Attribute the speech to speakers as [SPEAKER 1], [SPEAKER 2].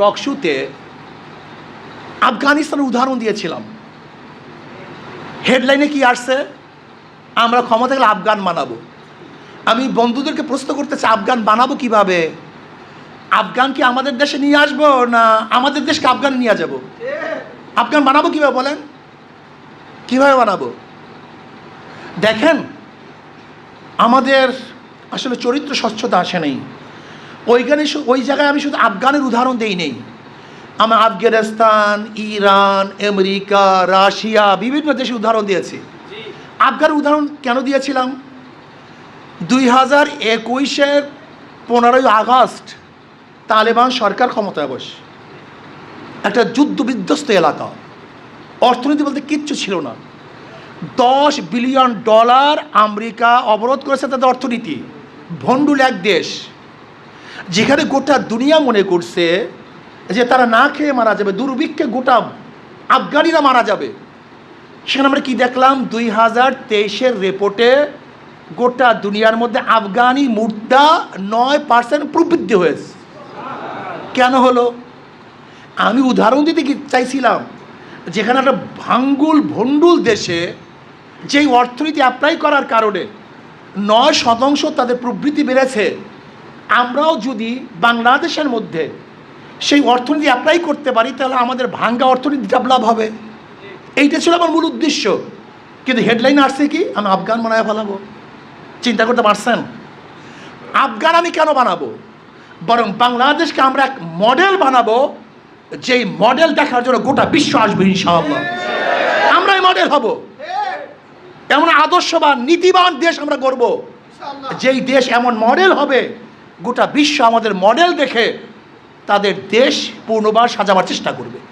[SPEAKER 1] টক শুতে আফগানিস্তানের উদাহরণ দিয়েছিলাম। হেডলাইনে কি আসছে? আমরা ক্ষমতা গেলে আফগান বানাবো। আমি বন্ধুদেরকে প্রশ্ন করতে চাই, আফগান বানাবো কীভাবে? আফগান কি আমাদের দেশে নিয়ে আসব না আমাদের দেশকে আফগান নিয়ে যাব? আফগান বানাবো কীভাবে বলেন? কীভাবে বানাবো? দেখেন, আমাদের আসলে চরিত্র স্বচ্ছতা আসে নেই। ওইখানে ওই জায়গায় আমি শুধু আফগানের উদাহরণ দেই নেই। আমি আফগানিস্তান, ইরান, আমেরিকা, রাশিয়া, বিভিন্ন দেশে উদাহরণ দিয়েছি। আফগানের উদাহরণ কেন দিয়েছিলাম? দুই হাজার একুশের পনেরোই আগস্ট তালেবান সরকার ক্ষমতায় বসে। একটা যুদ্ধ বিধ্বস্ত এলাকা। অর্থনীতি বলতে কিচ্ছু ছিল না। দশ বিলিয়ন ডলার আমেরিকা অবরোধ করেছে তাদের অর্থনীতি। ভণ্ডুল এক দেশ। যেখানে গোটা দুনিয়া মনে করছে যে তারা না খেয়ে মারা যাবে, দুর্ভিক্ষে গোটা আফগানিরা মারা যাবে। সেখানে আমরা কি দেখলাম? দুই হাজার তেইশের রিপোর্টে গোটা দুনিয়ার মধ্যে আফগানি মুদ্রা নয় পার্সেন্ট প্রবৃদ্ধি হয়েছে। কেন হলো? আমি উদাহরণ দিতে চাইছিলাম, যেখানে একটা ভাঙ্গুল ভণ্ডুল দেশে যেই অর্থনীতি অ্যাপ্লাই করার কারণে নয় শতাংশ তাদের প্রবৃদ্ধি বেড়েছে আমরাও যদি বাংলাদেশের মধ্যে সেই অর্থনীতি অ্যাপ্লাই করতে পারি তাহলে আমাদের ভাঙ্গা অর্থনীতি ডেভেলপ হবে। এইটা ছিল আমার মূল উদ্দেশ্য। কিন্তু হেডলাইন আসছে কি? আমি আফগান বানায় ফেলাবো। চিন্তা করতে পারছেন? আফগান আমি কেন বানাবো? বরং বাংলাদেশকে আমরা এক মডেল বানাবো যেই মডেল দেখার জন্য গোটা বিশ্ব আসবে ইনশাআল্লাহ। আমরাই মডেল হব। এমন আদর্শবান নীতিবান দেশ আমরা করব যেই দেশ এমন মডেল হবে গোটা বিশ্ব আমাদের মডেল দেখে তাদের দেশ পুনর্বার সাজাবার চেষ্টা করবে।